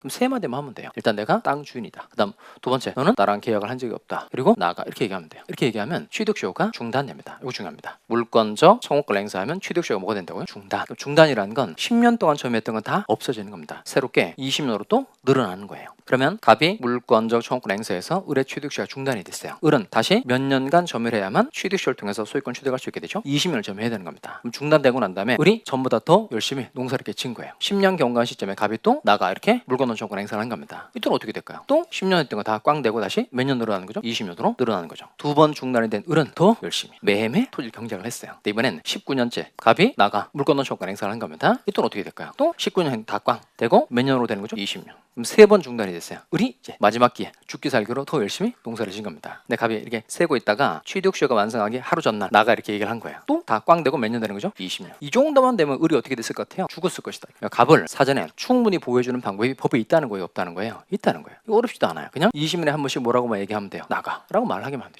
그럼 세 마디만 하면 돼요. 일단 내가 땅 주인이다. 그다음 두 번째 너는 나랑 계약을 한 적이 없다. 그리고 나가 이렇게 얘기하면 돼요. 이렇게 얘기하면 취득쇼가 중단됩니다. 이거 중요합니다. 물권적 청구권 행사하면 취득쇼가 뭐가 된다고요? 중단. 중단이라는 건 10년 동안 점유했던 건 다 없어지는 겁니다. 새롭게 20년으로 또 늘어나는 거예요. 그러면 갑이 물권적 청구권 행사에서 을의 취득쇼가 중단이 됐어요. 을은 다시 몇 년간 점유를 해야만 취득쇼를 통해서 소유권 취득할 수 있게 되죠. 20년을 점유해야 되는 겁니다. 그럼 중단되고 난 다음에 을이 전보다 더 열심히 농사를 이렇게 친 거예요. 10년 경과한 시점에 갑이 또 나가 이렇게 물건 청구권 행사를 한 겁니다. 이때는 어떻게 될까요? 또 10년 했던 거 다 꽝 되고 다시 몇 년 늘어나는 거죠? 20년으로 늘어나는 거죠. 두 번 중단이 된 을은 더 열심히 매매 토지 경쟁을 했어요. 근데 이번엔 19년째 갑이 나가 물건 청구권 행사를 한 겁니다. 이때는 어떻게 될까요? 또 19년 다 꽝 되고 몇 년으로 되는 거죠? 20년. 그럼 세 번 중단이 됐어요. 을이 이제 마지막 기회 죽기 살기로 더 열심히 농사를 진 겁니다. 근데 갑이 이렇게 세고 있다가 취득쇼가 완성하기 하루 전날 나가 이렇게 얘기를 한 거예요. 또 다 꽝 되고 몇 년 되는 거죠? 20년. 이 정도만 되면 을이 어떻게 됐을 것 같아요? 죽었을 것이다. 그러니까 갑을 사전에 충분히 보호해주는 방법이 법에 있다는 거예요, 없다는 거예요? 있다는 거예요. 어렵지도 않아요. 그냥 20년에 한 번씩 뭐라고만 얘기하면 돼요. 나가라고 말하기만 하면 되죠.